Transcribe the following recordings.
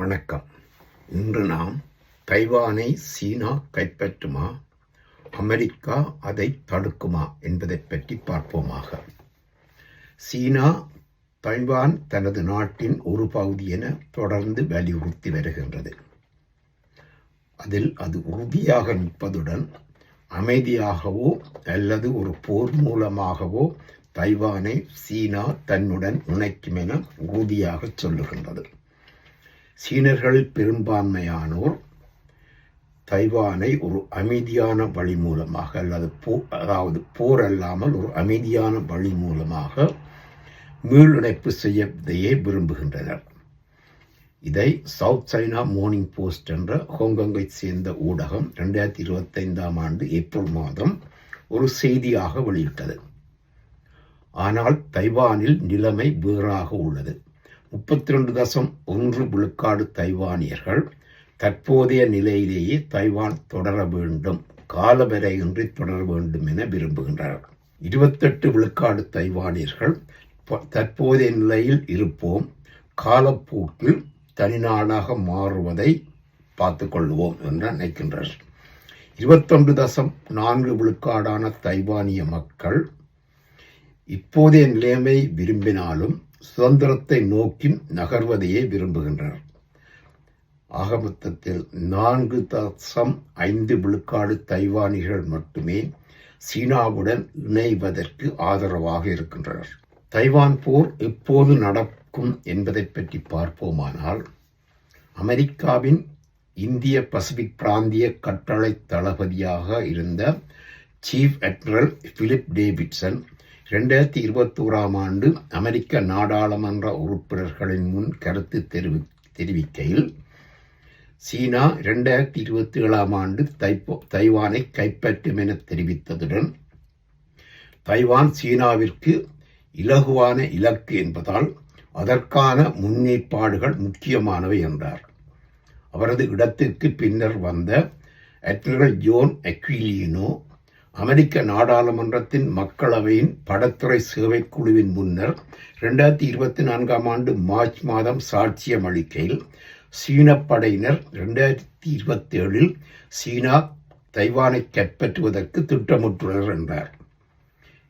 வணக்கம். இன்று நாம் தைவானை சீனா கைப்பற்றுமா? அமெரிக்கா அதை தடுக்குமா என்பதை பற்றி பார்ப்போமாக. சீனா தைவான் தனது நாட்டின் ஒரு பகுதி என தொடர்ந்து வலியுறுத்தி வருகின்றது. அதில் அது உறுதியாக நிற்பதுடன் அமைதியாகவோ அல்லது ஒரு போர் மூலமாகவோ தைவானை சீனா தன்னுடன் இணைக்கும் என உறுதியாக சொல்லுகின்றது. சீனர்களில் பெரும்பான்மையானோர் தைவானை ஒரு அமைதியான வழி மூலமாக அல்லது போ அதாவது போர் அல்லாமல் ஒரு அமைதியான வழி மூலமாக மீளிணைப்பு செய்யதையே விரும்புகின்றனர். இதை சவுத் சைனா மார்னிங் போஸ்ட் என்ற ஹாங்காங்கை சேர்ந்த ஊடகம் ரெண்டாயிரத்தி இருபத்தைந்தாம் ஆண்டு ஏப்ரல் மாதம் ஒரு செய்தியாக வெளியிட்டது. ஆனால் தைவானில் நிலைமை வேறாக உள்ளது. முப்பத்தி ரெண்டு தசம் ஒன்று விழுக்காடு தைவானியர்கள் தற்போதைய நிலையிலேயே தைவான் தொடர வேண்டும். காலவரையின்றி தொடர வேண்டும் என விரும்புகின்றார்கள் இருபத்தெட்டு விழுக்காடு தைவானியர்கள் தற்போதைய நிலையில் இருப்போம். காலப்போக்கில் தனிநாடாக மாறுவதை பார்த்து கொள்வோம் என்று நினைக்கின்றனர். இருபத்தொன்று தசம் நான்கு விழுக்காடான தைவானிய மக்கள் இப்போதைய நிலைமை விரும்பினாலும் சுதந்திரத்தை நோக்கி நகர்வதையே விரும்புகின்றனர் ஆகமொத்தத்தில் நான்கு தசம் ஐந்து விழுக்காடு தைவானிகள் மட்டுமே சீனாவுடன் இணைவதற்கு ஆதரவாக இருக்கின்றனர். தைவான் போர் எப்போது நடக்கும் என்பதை பற்றி பார்ப்போமானால் அமெரிக்காவின் இந்திய பசிபிக் பிராந்திய கட்டளை தளபதியாக இருந்த சீஃப் அட்மிரல் பிலிப் டேவிட்சன் ரெண்டாயிரத்தி இருபத்தோராம் ஆண்டு அமெரிக்க நாடாளுமன்ற உறுப்பினர்களின் முன் கருத்து தெரிவி தெரிவிக்கையில் சீனா ரெண்டாயிரத்தி இருபத்தி ஏழாம் ஆண்டு தைப்போ தைவானை கைப்பற்றும் என தெரிவித்ததுடன் தைவான் சீனாவிற்கு இலகுவான இலக்கு என்பதால் அதற்கான முன்னேற்பாடுகள் முக்கியமானவை என்றார். அவரது இடத்திற்கு பின்னர் வந்த அட்மிரல் ஜோன் அக்விலியனோ அமெரிக்க நாடாளுமன்றத்தின் மக்களவையின் படத்துறை சேவைக்குழுவின் முன்னர் ரெண்டாயிரத்தி இருபத்தி நான்காம் ஆண்டு மார்ச் மாதம் சாட்சியம் அளிக்கையில் சீன படையினர் ரெண்டாயிரத்தி இருபத்தி ஏழில் சீனா தைவானை கைப்பற்றுவதற்கு திட்டமிட்டுள்ளனர் என்றார்.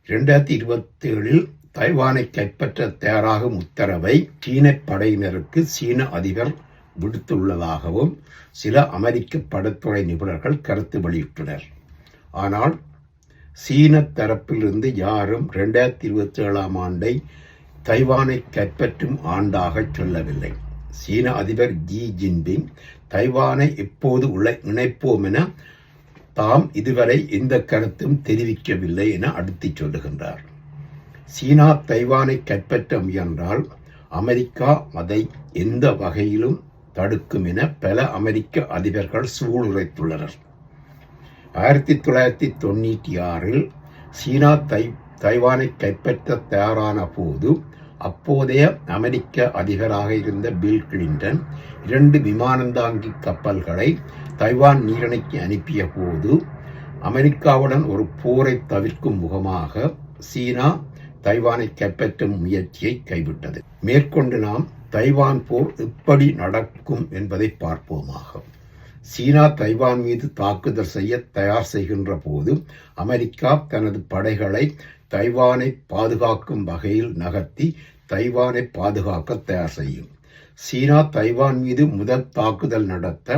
இரண்டாயிரத்தி இருபத்தி ஏழில் தைவானை கைப்பற்ற தயாராகும் உத்தரவை சீன படையினருக்கு சீன அதிபர் விடுத்துள்ளதாகவும் சில அமெரிக்க படத்துறை நிபுணர்கள் கருத்து வெளியிட்டனர். ஆனால் சீன தரப்பிலிருந்து யாரும் ரெண்டாயிரத்தி இருபத்தி ஏழாம் ஆண்டை தைவானை கைப்பற்றும் ஆண்டாக சொல்லவில்லை. சீன அதிபர் ஜி ஜின்பிங் தைவானை எப்போது உள்ள இணைப்போம் என தாம் இதுவரை எந்த கருத்தும் தெரிவிக்கவில்லை என அடுத்து சொல்லுகின்றார். சீனா தைவானை கைப்பற்ற முயன்றால் அமெரிக்கா அதை எந்த வகையிலும் தடுக்கும் என பல அமெரிக்க அதிபர்கள் சூளுரைத்துள்ளனர். ஆயிரத்தி தொள்ளாயிரத்தி தொண்ணூற்றி ஆறில் சீனா தை தைவானை கைப்பற்ற தயாரான போது அப்போதைய அமெரிக்க அதிபராக இருந்த பில் கிளின்டன் இரண்டு விமானந்தாங்கி கப்பல்களை தைவான் நீரணைக்கு அனுப்பிய போது அமெரிக்காவுடன் ஒரு போரை தவிர்க்கும் முகமாக சீனா தைவானை கைப்பற்றும் முயற்சியை கைவிட்டது. மேற்கொண்டு நாம் தைவான் போர் எப்படி நடக்கும் என்பதை பார்ப்போமாகும் சீனா தைவான் மீது தாக்குதல் செய்ய தயார் செய்கின்ற போது அமெரிக்கா தனது படைகளை தைவானை பாதுகாக்கும் வகையில் நகர்த்தி தைவானை பாதுகாக்க தயார் செய்யும். சீனா தைவான் மீது முதல் தாக்குதல் நடத்த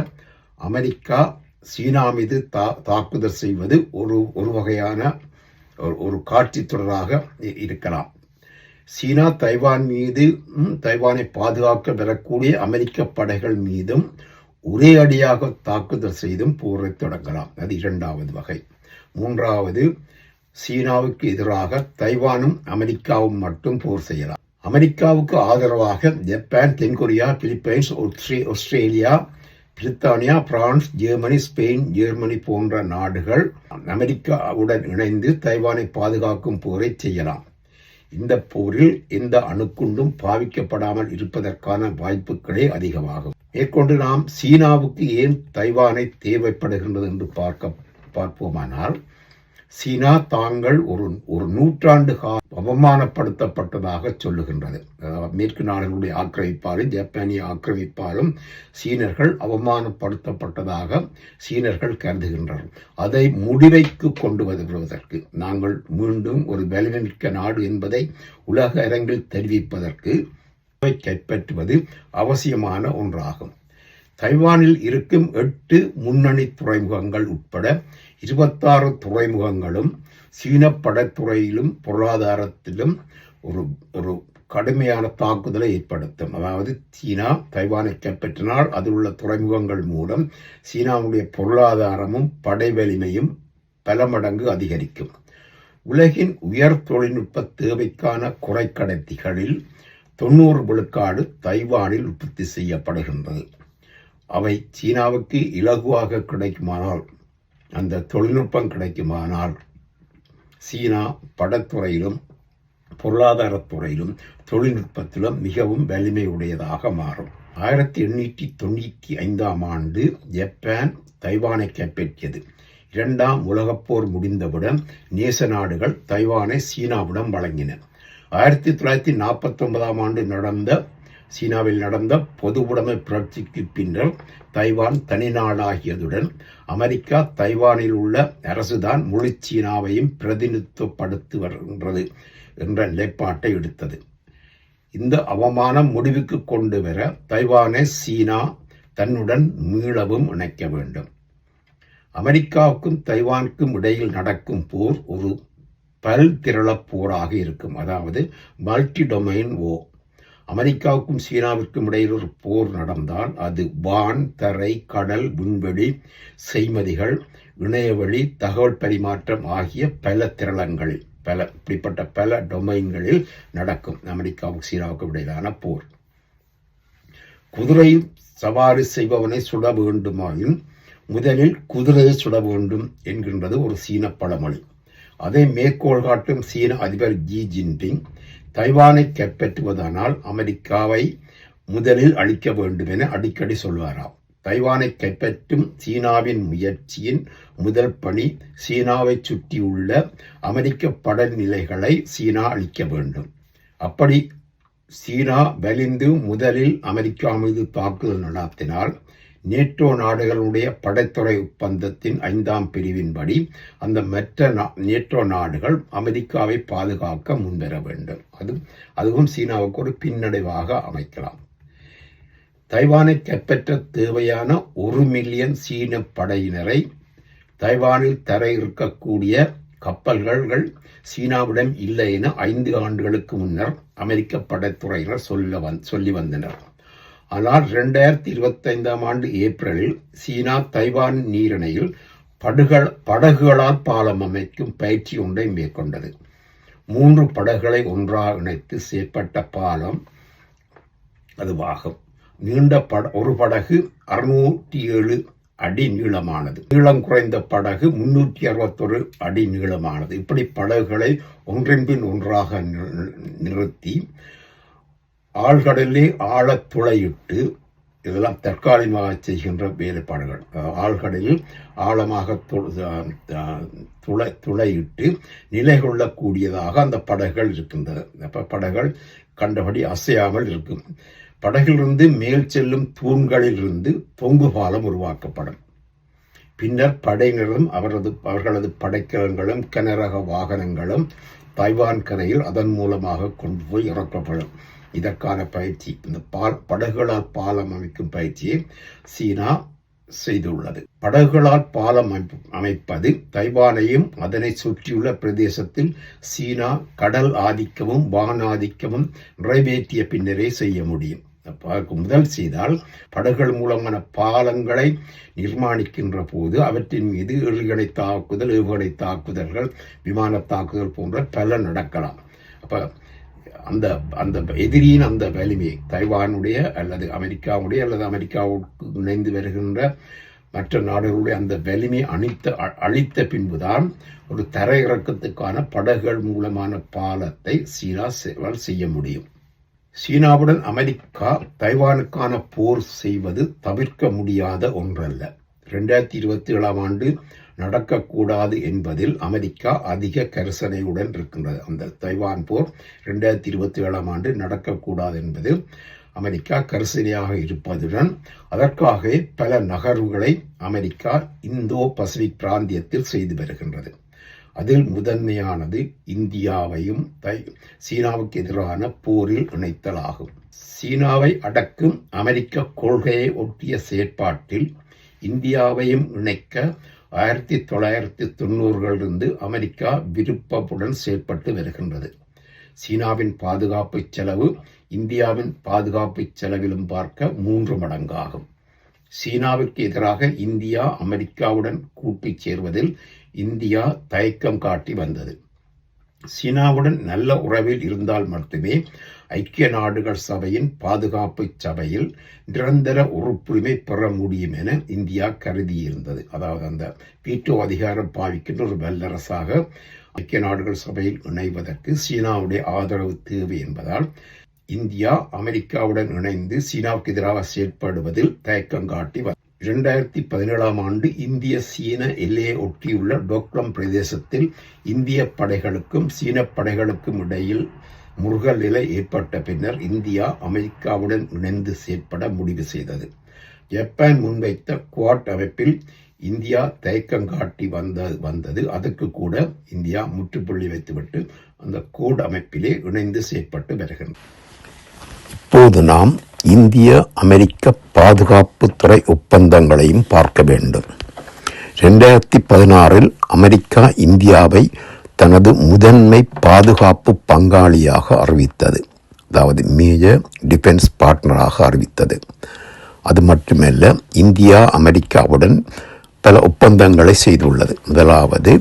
அமெரிக்கா சீனா மீது தா தாக்குதல் செய்வது ஒரு ஒரு வகையான ஒரு காட்சி தொடராக இருக்கலாம். சீனா தைவான் மீது தைவானை பாதுகாக்க வரக்கூடிய அமெரிக்க படைகள் மீதும் ஒரே அடியாக தாக்குதல் செய்தும் போரை தொடங்கலாம். அது இரண்டாவது வகை. மூன்றாவது சீனாவுக்கு எதிராக தைவானும் அமெரிக்காவும் மட்டும் போர் செய்யலாம். அமெரிக்காவுக்கு ஆதரவாக ஜப்பான் தென்கொரியா பிலிப்பைன்ஸ் ஆஸ்திரேலியா பிரித்தானியா பிரான்ஸ் ஜெர்மனி ஸ்பெயின் ஜெர்மனி போன்ற நாடுகள் அமெரிக்காவுடன் இணைந்து தைவானை பாதுகாக்கும் போரை செய்யலாம். இந்த போரில் எந்த அணுக்குண்டும் பாவிக்கப்படாமல் இருப்பதற்கான வாய்ப்புகளே அதிகமாகும். மேற்கொண்டு நாம் சீனாவுக்கு ஏன் தைவானை தேவைப்படுகின்றது என்று பார்க்க பார்ப்போமானால் சீனா தாங்கள் ஒரு ஒரு நூற்றாண்டு கால அவமானப்படுத்தப்பட்டதாக சொல்லுகின்றது. மேற்கு நாடுகளுடைய ஆக்கிரமிப்பாலும் ஜப்பானிய ஆக்கிரமிப்பாலும் சீனர்கள் அவமானப்படுத்தப்பட்டதாக சீனர்கள் கருதுகின்றனர். அதை முடிவைக்கு கொண்டு வருவதற்கு நாங்கள் மீண்டும் ஒரு வலிமிக்க நாடு என்பதை உலக அரங்கில் தெரிவிப்பதற்கு கைப்பற்றுவது அவசியமான ஒன்றாகும். தைவானில் இருக்கும் எட்டு முன்னணி துறைமுகங்கள் உட்பட இருபத்தாறு துறைமுகங்களும் சீன படத்துறையிலும் பொருளாதாரத்திலும் ஒரு ஒரு கடுமையான தாக்குதலை ஏற்படுத்தும். அதாவது சீனா தைவானை கைப்பற்றினால் அதில் உள்ள துறைமுகங்கள் மூலம் சீனாவுடைய பொருளாதாரமும் படை வலிமையும் பல மடங்கு அதிகரிக்கும். உலகின் உயர் தொழில்நுட்ப தேவைக்கான குறைக்கடத்திகளில் தொண்ணூறு விழுக்காடு தைவானில் உற்பத்தி செய்யப்படுகின்றது. அவை சீனாவுக்கு இலகுவாக கிடைக்குமானால் அந்த தொழில்நுட்பம் கிடைக்குமானால் சீனா படத்துறையிலும் பொருளாதாரத்துறையிலும் தொழில்நுட்பத்திலும் மிகவும் வலிமையுடையதாக மாறும். ஆயிரத்தி எண்ணூற்றி தொண்ணூற்றி ஐந்தாம் ஆண்டு ஜப்பான் தைவானை கைப்பற்றியது. இரண்டாம் உலகப்போர் முடிந்தவுடன் நேச நாடுகள் தைவானை சீனாவிடம் வழங்கின. ஆயிரத்தி தொள்ளாயிரத்தி நாற்பத்தொன்பதாம் ஆண்டு நடந்த சீனாவில் நடந்த பொதுவுடைமை புரட்சிக்கு பின்னர் தைவான் தனிநாடாகியதுடன் அமெரிக்கா தைவானில் உள்ள அரசுதான் முழு சீனாவையும் பிரதிநிதித்துவப்படுத்தி வருகின்றது என்ற நிலைப்பாட்டை எடுத்தது. இந்த அவமானம் முடிவுக்கு கொண்டு வர தைவானை சீனா தன்னுடன் மீளவும் இணைக்க வேண்டும். அமெரிக்காவுக்கும் தைவானுக்கும் இடையில் நடக்கும் போர் ஒரு பல்திரளப் போராக இருக்கும். அதாவது மல்டி டொமைன் ஓ அமெரிக்காவுக்கும் சீனாவிற்கும் இடையில் ஒரு போர் நடந்தால் அது வான் தரை கடல் விண்வெளி செய்மதிகள் இணையவழி தகவல் பரிமாற்றம் ஆகிய பல திரளங்களில் பல இப்படிப்பட்ட பல டொமைன்களில் நடக்கும் அமெரிக்காவுக்கும் சீனாவுக்கும் இடையிலான போர். குதிரை சவாரி செய்பவனை சுட வேண்டுமாயின் முதலில் குதிரையை சுட வேண்டும் என்கின்றது ஒரு சீன பழமொழி. அதை மேற்கோள் காட்டும் சீன அதிபர் ஜி ஜின்பிங் தைவானை கைப்பற்றுவதானால் அமெரிக்காவை முதலில் அழிக்க வேண்டும் என அடிக்கடி சொல்வாராம். தைவானை கைப்பற்றும் சீனாவின் முயற்சியின் முதல் பணி சீனாவை சுற்றியுள்ள அமெரிக்க படநிலைகளை சீனா அழிக்க வேண்டும். அப்படி சீனா வலிந்து முதலில் அமெரிக்கா மீது தாக்குதல் நடத்தினால் நேட்டோ நாடுகளுடைய படைத்துறை ஒப்பந்தத்தின் ஐந்தாம் பிரிவின்படி அந்த மற்ற நேட்டோ நாடுகள் அமெரிக்காவை பாதுகாக்க முன்வர வேண்டும். அது அதுவும் சீனாவுக்கு ஒரு பின்னடைவாக அமைக்கலாம். தைவானை கைப்பற்ற தேவையான ஒரு மில்லியன் சீன படையினரை தைவானில் தர இருக்கக்கூடிய கப்பல்கள் சீனாவிடம் இல்லை என ஐந்து ஆண்டுகளுக்கு முன்னர் அமெரிக்க படைத்துறையினர் சொல்ல வந் சொல்லி வந்தனர். ஆனால் இரண்டாயிரத்தி இருபத்தைந்தாம் ஆண்டு ஏப்ரலில் சீனா தைவான் நீரிணையில் படுகள் படகுகளால் பாலம் அமைக்கும் பயிற்சி ஒன்றை மேற்கொண்டது. மூன்று படகுகளை ஒன்றாக இணைத்து செயற்பட்ட பாலம் அதுவாகும். நீண்ட பட ஒரு படகு அறுநூற்றி ஏழு அடி நீளமானது. நீளம் குறைந்த படகு முன்னூற்றி அறுபத்தொரு அடி நீளமானது. இப்படி படகுகளை ஒன்றின் பின் ஒன்றாக நிறுத்தி ஆழ்கடலே ஆழத் துளையிட்டு இதெல்லாம் தற்காலிகமாக செய்கின்ற வேலைப்பாடுகள். ஆழ்கடலில் ஆழமாக துளை துளையிட்டு நிலை கொள்ளக்கூடியதாக அந்த படகுகள் இருக்கின்றது அப்போ படகுகள் கண்டபடி அசையாமல் இருக்கும். படகிலிருந்து மேல் செல்லும் தூண்களிலிருந்து தொங்கு பாலம் உருவாக்கப்படும். பின்னர் படையினரும் அவரது அவர்களது படைக்கலங்களும் கனரக வாகனங்களும் தைவான் கரையில் அதன் மூலமாக கொண்டு போய் இறக்கப்படும். இதற்கான பயிற்சி இந்த பால் படகுகளால் பாலம் அமைக்கும் பயிற்சியை சீனா செய்துள்ளது. படகுகளால் பாலம் அமைப்பது தைவானையும் அதனை சுற்றியுள்ள பிரதேசத்தில் சீனா கடல் ஆதிக்கமும் வான் ஆதிக்கமும் நிறைவேற்றிய பின்னரே செய்ய முடியும். முதல் செய்தால் படகுகள் மூலமான பாலங்களை நிர்மாணிக்கின்ற போது அவற்றின் மீது ஏழுகணை தாக்குதல் ஏவுகணை தாக்குதல்கள் விமான தாக்குதல் போன்ற பல நடக்கலாம். அப்போ அந்த அந்த எதிரியின் அந்த வலிமை தைவானுடைய அல்லது அமெரிக்காவுடைய அல்லது அமெரிக்காவுக்கு இணைந்து வருகின்ற மற்ற நாடுகளுடைய அந்த வலிமை அணித்த அழித்த பின்புதான் ஒரு தரையிறக்கத்துக்கான படகுகள் மூலமான பாலத்தை சீனா செய்ய முடியும். சீனாவுடன் அமெரிக்கா தைவானுக்கான போர் செய்வது தவிர்க்க முடியாத ஒன்றல்ல. ரெண்டாயிரத்தி இருபத்தி ஏழாம் ஆண்டு நடக்கக்கூடாது என்பதில் அமெரிக்கா அதிக கரிசனையுடன் இருக்கின்றது. அந்த தைவான் போர் ரெண்டாயிரத்தி இருபத்தி ஏழாம் ஆண்டு நடக்கக்கூடாது என்பதில் அமெரிக்கா கரிசனையாக இருப்பதுடன் அதற்காக பல நகர்வுகளை அமெரிக்கா இந்தோ பசிபிக் பிராந்தியத்தில் செய்து வருகின்றது. அதில் முதன்மையானது இந்தியாவையும் தை சீனாவுக்கு எதிரான போரில் இணைத்தலாகும். சீனாவை அடக்கும் அமெரிக்க கொள்கையை ஒட்டிய செயற்பாட்டில் இந்தியாவையும் இணைக்க ஆயிரத்தி தொள்ளாயிரத்தி தொண்ணூறுகளிலிருந்து அமெரிக்கா விருப்பப்புடன் செயற்பட்டு வருகின்றது. சீனாவின் பாதுகாப்பு செலவு இந்தியாவின் பாதுகாப்பு செலவிலும் பார்க்க மூன்று மடங்காகும். சீனாவிற்கு எதிராக இந்தியா அமெரிக்காவுடன் கூட்டிச் சேர்வதில் இந்தியா தயக்கம் காட்டி வந்தது. சீனாவுடன் நல்ல உறவில் இருந்தால் மட்டுமே ஐக்கிய நாடுகள் சபையின் பாதுகாப்பு சபையில் நிரந்தர உறுப்புரிமை பெற முடியும் என இந்தியா கருதியிருந்தது. அதாவது அந்த வீட்டோ அதிகாரம் பாவிக்கின்ற ஒரு வல்லரசாக ஐக்கிய நாடுகள் சபையில் இணைவதற்கு சீனாவுடைய ஆதரவு தேவை என்பதால் இந்தியா அமெரிக்காவுடன் இணைந்து சீனாவுக்கு எதிராக செயற்படுவதில் தயக்கம் காட்டி இரண்டாயிரத்தி பதினேழாம் ஆண்டு இந்திய சீன எல்லையை ஒட்டியுள்ள டோக்லம் பிரதேசத்தில் இந்திய படைகளுக்கும் சீன படைகளுக்கும் இடையில் முருகல் நிலை ஏற்பட்ட பின்னர் இந்தியா அமெரிக்காவுடன் இணைந்து செயற்பட முடிவு செய்தது. ஜப்பான் முன்வைத்த குவாட் அமைப்பில் இந்தியா தயக்கம் காட்டி வந்த வந்தது. அதுக்கு கூட இந்தியா முற்றுப்புள்ளி வைத்துவிட்டு அந்த கோட் அமைப்பிலே இணைந்து செயற்பட்டு வருகின்றது. இப்போது நாம் இந்திய அமெரிக்க பாதுகாப்புத்துறை ஒப்பந்தங்களையும் பார்க்க வேண்டும். ரெண்டாயிரத்தி பதினாறில் அமெரிக்கா இந்தியாவை தனது முதன்மை பாதுகாப்பு பங்காளியாக அறிவித்தது. அதாவது மேஜர் டிஃபென்ஸ் பார்ட்னராக அறிவித்தது. அது மட்டுமல்ல இந்தியா அமெரிக்காவுடன் பல ஒப்பந்தங்களை செய்துள்ளது. முதலாவது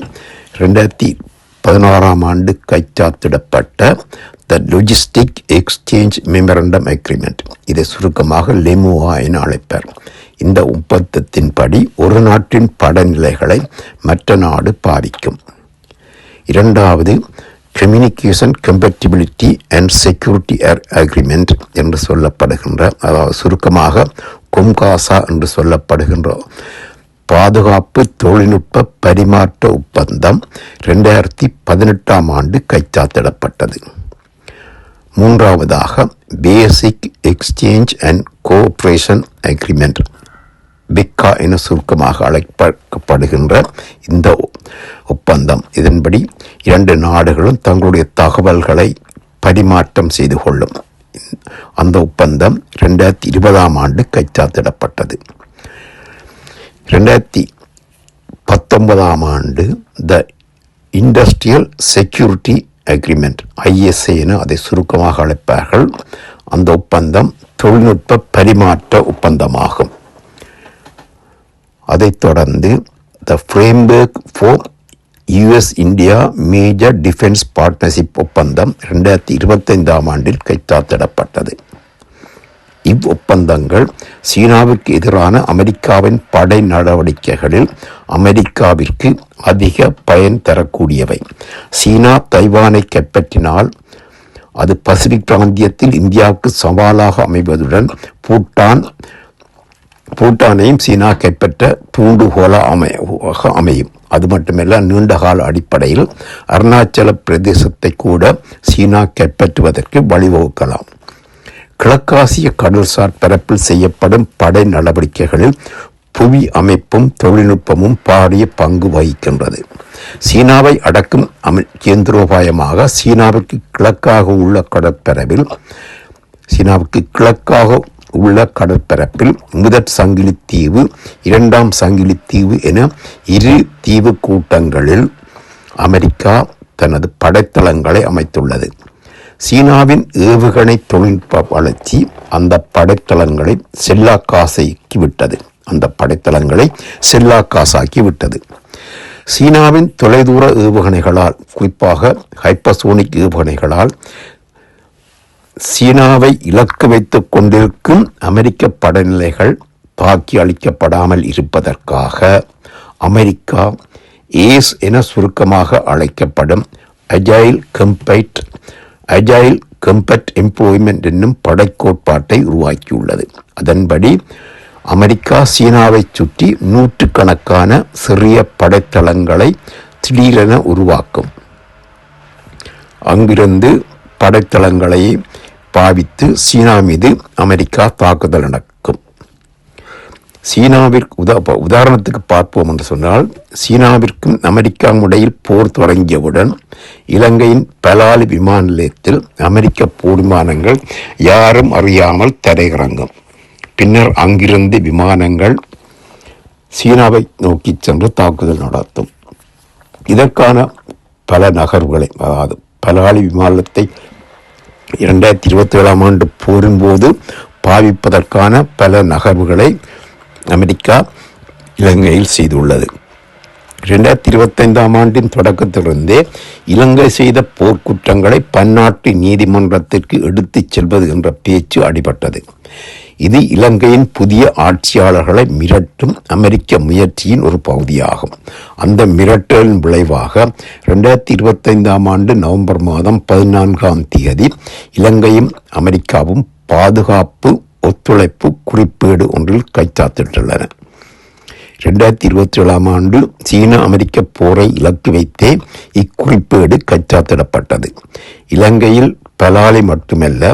ரெண்டாயிரத்தி பதினாறாம் ஆண்டு கைச்சாத்திடப்பட்ட the logistic exchange memorandum agreement இதை சுருக்கமாக லெமுவா என அழைப்பர். இந்த ஒப்பந்தத்தின்படி ஒரு நாட்டின் படநிலைகளை மற்ற நாடு பாதிக்கும். இரண்டாவது communication compatibility and security agreement என்று சொல்லப்படுகின்ற அதாவது சுருக்கமாக கொம்காசா என்று சொல்லப்படுகின்ற பாதுகாப்பு தொழில்நுட்ப பரிமாற்ற ஒப்பந்தம் ரெண்டாயிரத்தி பதினெட்டாம் ஆண்டு கைச்சாத்திடப்பட்டது. மூன்றாவதாக basic exchange and cooperation agreement BECA என சுருக்கமாக அழைக்கப்படுகின்ற இந்த ஒப்பந்தம். இதன்படி இரண்டு நாடுகளும் தங்களுடைய தகவல்களை பரிமாற்றம் செய்து கொள்ளும். அந்த ஒப்பந்தம் ரெண்டாயிரத்தி இருபதாம் ஆண்டு கைச்சாத்திடப்பட்டது. ரெண்டாயிரத்தி பத்தொன்பதாம் ஆண்டு the industrial security agreement ISA என அதை சுருக்கமாக அழைப்பார்கள். அந்த ஒப்பந்தம் தொழில்நுட்ப பரிமாற்ற ஒப்பந்தமாகும். அதைத் தொடர்ந்து the framework for US India major defence partnership ஒப்பந்தம் ரெண்டாயிரத்தி இருபத்தைந்தாம் ஆண்டில் கைத்தாத்திடப்பட்டது இவ்வொப்பந்தங்கள் சீனாவுக்கு எதிரான அமெரிக்காவின் படை நடவடிக்கைகளில் அமெரிக்காவிற்கு அதிக பயன் தரக்கூடியவை. சீனா தைவானை கைப்பற்றினால் அது பசிபிக் பிராந்தியத்தில் இந்தியாவுக்கு சவாலாக அமைவதுடன் பூட்டான் பூட்டானையும் சீனா கைப்பற்ற தூண்டுகோல அமையாக அமையும். அது மட்டுமல்ல நீண்டகால அடிப்படையில் அருணாச்சல பிரதேசத்தை கூட சீனா கைப்பற்றுவதற்கு வழிவகுக்கலாம். கிழக்காசிய கடல்சார் பரப்பில் செய்யப்படும் படை நடவடிக்கைகளில் புவி அமைப்பும் தொழில்நுட்பமும் பாரிய பங்கு வகிக்கின்றது. சீனாவை அடக்கும் அமை கேந்திரோபாயமாக சீனாவுக்கு கிழக்காக உள்ள கடற்பரப்பில் சீனாவுக்கு கிழக்காக உள்ள கடற்பரப்பில் முதற் சங்கிலி தீவு இரண்டாம் சங்கிலி தீவு என இரு தீவு கூட்டங்களில் அமெரிக்கா தனது படைத்தளங்களை அமைத்துள்ளது. சீனாவின் ஏவுகணை தொழில்நுட்ப வளர்ச்சி அந்த படைத்தளங்களை செல்லாக்காசைக்கு விட்டது. அந்த படைத்தளங்களை செல்லாக்காசாக்கி விட்டது சீனாவின் தொலைதூர ஏவுகணைகளால் குறிப்பாக ஹைப்பசோனிக் ஏவுகணைகளால் சீனாவை இலக்கு வைத்துக் கொண்டிருக்கும் அமெரிக்க படைநிலைகள் தாக்கி அளிக்கப்படாமல் இருப்பதற்காக அமெரிக்கா ஏஸ் என சுருக்கமாக அழைக்கப்படும் agile combat agile combat employment என்னும் படைக்கோட்பாட்டை உருவாக்கியுள்ளது. அதன்படி அமெரிக்கா சீனாவை சுற்றி நூற்றுக்கணக்கான சிறிய படைத்தளங்களை திடீரென உருவாக்கும். அங்கிருந்து படைத்தளங்களை பாவித்து சீனா மீது அமெரிக்கா தாக்குதல் நடக்கும். சீனாவிற்கு உதா உதாரணத்துக்கு பார்ப்போம் என்று சொன்னால் சீனாவிற்கும் அமெரிக்காவும் இடையில் போர் தொடங்கியவுடன் இலங்கையின் பலாலி விமான நிலையத்தில் அமெரிக்க போர் விமானங்கள் யாரும் அறியாமல் தரையிறங்கும். பின்னர் அங்கிருந்து விமானங்கள் சீனாவை நோக்கி சென்று தாக்குதல் நடத்தும். இதற்கான பல நகர்வுகளை அதாவது பலாலி விமானத்தை இரண்டாயிரத்தி இருபத்தி ஏழாம் ஆண்டு போரின் போது பாவிப்பதற்கான பல நகர்வுகளை அமெரிக்கா இலங்கையில் செய்துள்ளது. இரண்டாயிரத்தி இருபத்தைந்தாம் ஆண்டின் தொடக்கத்திலிருந்தே இலங்கை செய்த போர்க்குற்றங்களை பன்னாட்டு நீதிமன்றத்திற்கு எடுத்துச் செல்வது என்ற பேச்சு அடிபட்டது. இது இலங்கையின் புதிய ஆட்சியாளர்களை மிரட்டும் அமெரிக்க முயற்சியின் ஒரு பகுதியாகும். அந்த மிரட்டலின் விளைவாக இரண்டாயிரத்தி இருபத்தைந்தாம் ஆண்டு நவம்பர் மாதம் பதினான்காம் தேதி இலங்கையும் அமெரிக்காவும் பாதுகாப்பு ஒத்துழைப்பு குறிப்பேடு ஒன்றில் கைச்சாத்திட்டுள்ளன ரெண்டாயிரத்தி இருபத்தி ஏழாம் ஆண்டு சீன அமெரிக்க போரை இலக்கு வைத்தே இக்குறிப்பேடு கைச்சாத்திடப்பட்டது இலங்கையில் பலாலி மட்டுமல்ல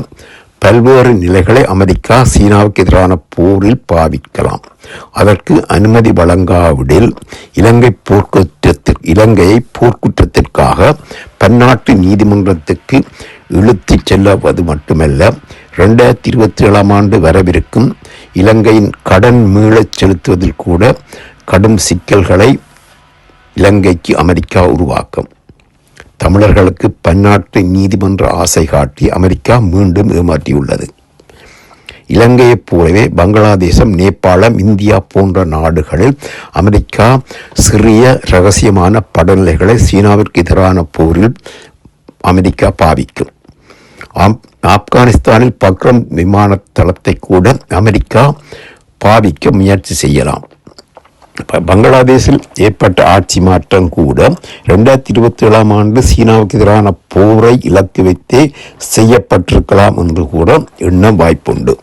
பல்வேறு நிலைகளை அமெரிக்கா சீனாவுக்கு எதிரான போரில் பாவிக்கலாம். அதற்கு அனுமதி வழங்காவிடில் இலங்கை போர்க்குற்றத்திற்கு இலங்கையை போர்க்குற்றத்திற்காக பன்னாட்டு நீதிமன்றத்துக்கு இழுத்துச் செல்லுவது மட்டுமல்ல ரெண்டாயிரத்தி இருபத்தி ஏழாம் ஆண்டு வரவிருக்கும் இலங்கையின் கடன் மீளச் செலுத்துவதில் கூட கடும் சிக்கல்களை இலங்கைக்கு அமெரிக்கா உருவாக்கும். தமிழர்களுக்கு பன்னாட்டு நீதிமன்ற ஆசை காட்டி அமெரிக்கா மீண்டும் ஏமாற்றியுள்ளது. இலங்கையைப் போலவே பங்களாதேசம் நேபாளம் இந்தியா போன்ற நாடுகளில் அமெரிக்கா சிறிய ரகசியமான படநிலைகளை சீனாவிற்கு எதிரான போரில் அமெரிக்கா பாவிக்கும் ஆப்கானிஸ்தானில் பக்ரம் விமான தளத்தை கூட அமெரிக்கா பாவிக்க முயற்சி செய்யலாம். பங்களாதேஷில் ஏற்பட்ட ஆட்சி மாற்றம் கூட ரெண்டாயிரத்தி இருபத்தி ஏழாம் ஆண்டு சீனாவுக்கு எதிரான போரை இலக்கு வைத்தே செய்யப்பட்டிருக்கலாம் என்று கூட எண்ண வாய்ப்புண்டு.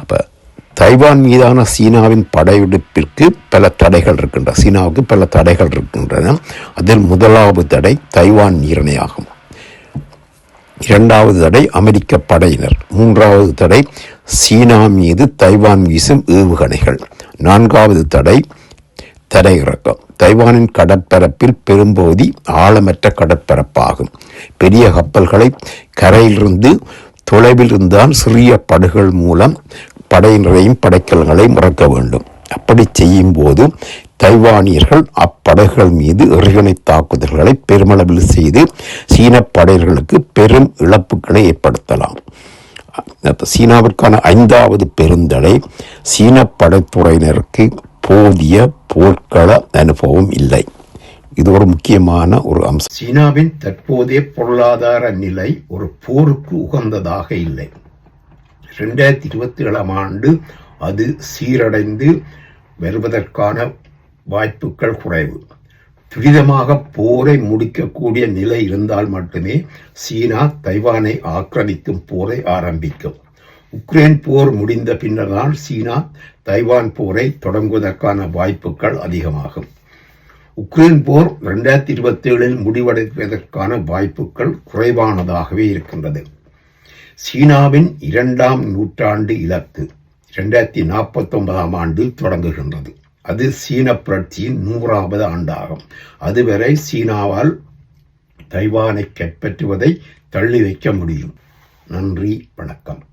அப்போ தைவான் மீதான சீனாவின் படையெடுப்பிற்கு பல தடைகள் இருக்கின்றன. சீனாவுக்கு பல தடைகள் இருக்கின்றன. அதில் முதலாவது தடை தைவான் நீரணையாகும் இரண்டாவது தடை அமெரிக்க படையினர். மூன்றாவது தடை சீனா மீது தைவான் வீசும் ஏவுகணைகள். நான்காவது தடை தரையிறக்கம் தைவானின் கடற்பரப்பில் பெரும்பகுதி ஆழமற்ற கடற்பரப்பாகும். பெரிய கப்பல்களை கரையிலிருந்து தொலைவில் இருந்தால் சிறிய படுகள் மூலம் படையினரையும் படைக்கலங்களையும் முறக்க வேண்டும். அப்படி செய்யும் போது தைவானியர்கள் அப்படைகள் மீது எறிகணை தாக்குதல்களை பெருமளவில் செய்து சீன படையர்களுக்கு பெரும் இழப்புகளை ஏற்படுத்தலாம். சீனாவிற்கான ஐந்தாவது பெருந்தடை சீன படைத்துறையினருக்கு போதிய போர்க்கள அனுபவம் இல்லை. இது ஒரு முக்கியமான ஒரு அம்சம். சீனாவின் தற்போதைய பொருளாதார நிலை ஒரு போருக்கு உகந்ததாக இல்லை. ரெண்டாயிரத்தி இருபத்தி ஏழாம் ஆண்டு அது சீரடைந்து வருவதற்கான வாய்ப்புகள் குறைவு. துரிதமாக போரை முடிக்கக்கூடிய நிலை இருந்தால் மட்டுமே சீனா தைவானை ஆக்கிரமிக்கும் போரை ஆரம்பிக்கும். உக்ரைன் போர் முடிந்த பின்னர்தான் சீனா தைவான் போரை தொடங்குவதற்கான வாய்ப்புகள் அதிகமாகும். உக்ரைன் போர் ரெண்டாயிரத்தி இருபத்தி ஏழில் முடிவடைவதற்கான வாய்ப்புகள் குறைவானதாகவே இருக்கின்றது. சீனாவின் இரண்டாம் நூற்றாண்டு இலக்கு இரண்டாயிரத்தி நாற்பத்தி ஒன்பதாம் ஆண்டு தொடங்குகின்றது. அது சீன புரட்சியின் நூறாவது ஆண்டாகும். அதுவரை சீனாவால் தைவானை கைப்பற்றுவதை தள்ளி வைக்க முடியும். நன்றி வணக்கம்.